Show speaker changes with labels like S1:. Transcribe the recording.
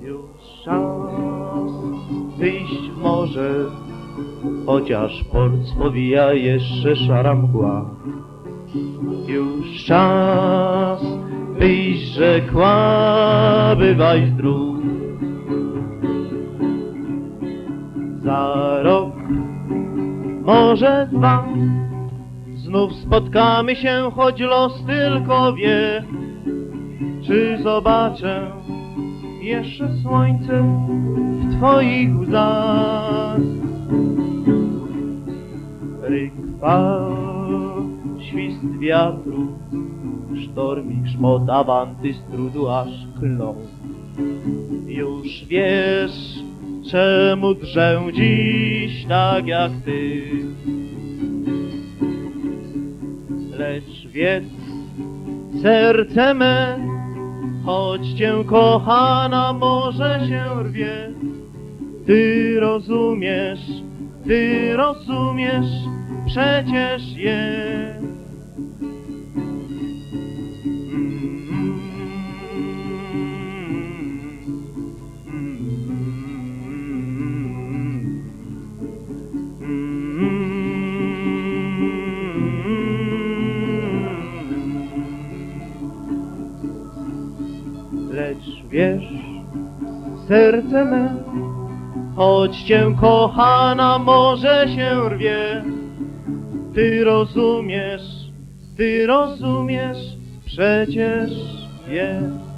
S1: Już czas wyjść w morze, chociaż port spowija jeszcze szara mgła. Już czas wyjść rzekła, bywaj zdrów. Za rok, może dwa, znów spotkamy się, choć los tylko wie, czy zobaczę jeszcze słońce w twoich łzach. Ryk fal, świst wiatru, sztorm i grzmot awanty z trudu aż klną. Już wiesz, czemu drżę dziś tak jak ty. Lecz wiedz, serce me, choć cię kochana może się rwie. Ty rozumiesz, ty rozumiesz, przecież je. Lecz wiesz, serce me, choć cię kochana może się rwie, ty rozumiesz, ty rozumiesz, przecież wiesz.